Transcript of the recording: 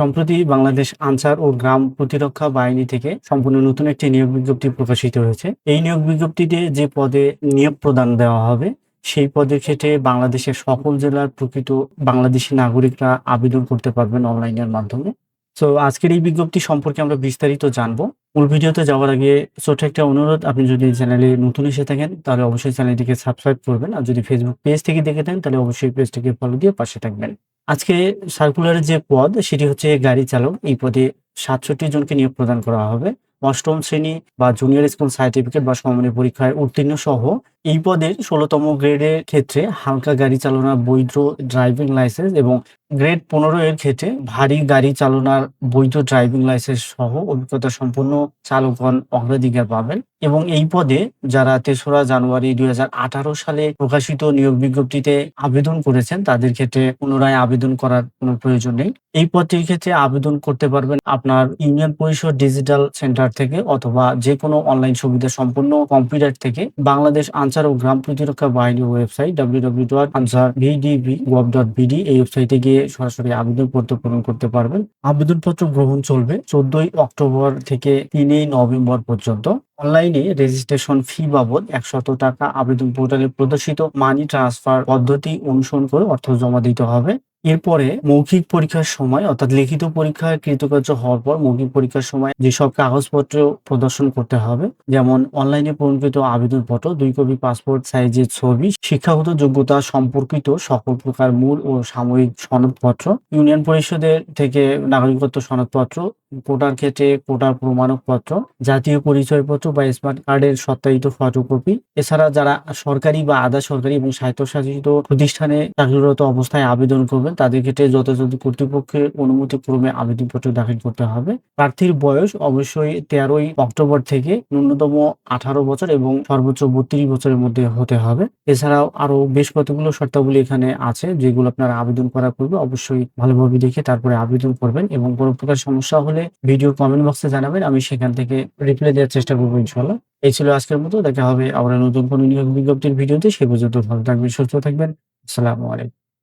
সম্প্রতি বাংলাদেশ আনসার ও গ্রাম প্রতিরক্ষা বাহিনী থেকে সম্পূর্ণ নতুন একটি নিয়োগ বিজ্ঞপ্তি প্রকাশিত হয়েছে। এই নিয়োগ বিজ্ঞপ্তিতে যে পদে নিয়োগ প্রদান দেওয়া হবে, সেই পদের ক্ষেত্রে বাংলাদেশের সকল জেলার প্রকৃত বাংলাদেশি নাগরিকরা আবেদন করতে পারবেন অনলাইনের মাধ্যমে। তো আজকের এই বিজ্ঞপ্তি সম্পর্কে আমরা বিস্তারিত জানব। মূল ভিডিওতে যাওয়ার আগে ছোট একটা অনুরোধ, আপনি যদি চ্যানেলে নতুন এসে থাকেন, তাহলে অবশ্যই চ্যানেলটিকে সাবস্ক্রাইব করবেন। আর যদি ফেসবুক পেজ থেকে দেখে থাকেন, তাহলে অবশ্যই পেজটিকে ফলো দিয়ে পাশে থাকবেন। আজকে সার্কুলারের যে পদ, সেটি হচ্ছে গাড়ি চালক। এই পদে সাতষট্টি জনকে নিয়োগ প্রদান করা হবে। অষ্টম শ্রেণি বা জুনিয়র স্কুল সার্টিফিকেট বা সমমানের পরীক্ষায় উত্তীর্ণ সহ এই পদের ষোলোতম গ্রেডের ক্ষেত্রে হালকা গাড়ি চালানোর বৈধ ড্রাইভিং লাইসেন্স এবং গ্রেড পনেরো এর ক্ষেত্রে ভারী গাড়ি চালানোর বৈধ ড্রাইভিং লাইসেন্স সহ অভিজ্ঞতা সম্পন্ন চালকগণ অগ্রাধিকার পাবেন এবং এই পদে যারা তেসরা জানুয়ারি দুই সালে প্রকাশিত নিয়োগ বিজ্ঞপ্তিতে আবেদন করেছেন, তাদের ক্ষেত্রে পুনরায় আবেদন করার কোনো প্রয়োজন নেই। এই পদটির ক্ষেত্রে আবেদন করতে পারবেন আপনার ইউনিয়ন পরিষদ ডিজিটাল সেন্টার থেকে অথবা যে কোনো অনলাইন সুবিধা সম্পন্ন কম্পিউটার থেকে বাংলাদেশ আনসার ও গ্রাম প্রতিরক্ষা বাহিনীর website W W dot Ansar VDB gov dot BD এই ওয়েবসাইটে গিয়ে সরাসরি আবেদনপত্র পূরণ করতে পারবেন। আবেদনপত্র গ্রহণ চলবে চোদ্দই অক্টোবর থেকে তিনই নভেম্বর পর্যন্ত। অনলাইনে রেজিস্ট্রেশন ফি বাবদ একশত টাকা আবেদন পোর্টালে প্রদর্শিত মানি ট্রান্সফার পদ্ধতি অনুসরণ করে অর্থ জমা দিতে হবে। এরপরে মৌখিক পরীক্ষার সময়, অর্থাৎ লিখিত পরীক্ষায় কৃতকার্য হওয়ার পর মৌখিক পরীক্ষার সময় যেসব কাগজপত্র প্রদর্শন করতে হবে, যেমন অনলাইনে পূরণকৃত আবেদনপত্র, দুই কপি পাসপোর্ট সাইজের ছবি, শিক্ষাগত যোগ্যতা সম্পর্কিত সকল প্রকার মূল ও সাময়িক সনদপত্র, ইউনিয়ন পরিষদের থেকে নাগরিকত্ব সনদপত্র কোটার ক্ষেত্রে কোটার প্রমাণপত্র, জাতীয় পরিচয়পত্র বা স্মার্ট কার্ডের সত্যায়িত ফটোকপি এছাড়া যারা সরকারি বা আধা সরকারি এবং স্বায়ত্তশাসিত প্রতিষ্ঠানে চাকরিরত অবস্থায় আবেদন করবেন, তাদের ক্ষেত্রে যথাযথ কর্তৃপক্ষের অনুমতি ক্রমে আবেদনপত্র দাখিল করতে হবে। প্রার্থীর বয়স অবশ্যই তেরোই অক্টোবর থেকে ন্যূনতম আঠারো বছর এবং সর্বোচ্চ বত্রিশ বছরের মধ্যে হতে হবে। এছাড়াও আরও বেশ কতগুলো শর্তাবলী এখানে আছে, যেগুলো আপনারা আবেদন করার পূর্বে অবশ্যই ভালোভাবে দেখে তারপরে আবেদন করবেন এবং কোনো প্রকার সমস্যা হলে ভিডিও কমেন্ট বক্সে জানাবেন, আমি সেখান থেকে রিপ্লাই দেওয়ার চেষ্টা করব ইনশাল্লাহ এই ছিল আজকের মতো, দেখা হবে আমরা নতুন কোনো নিয়োগ বিজ্ঞপ্তির ভিডিওতে, সে পর্যন্ত ভালো থাকবেন, সুস্থ থাকবেন, আসসালামু আলাইকুম।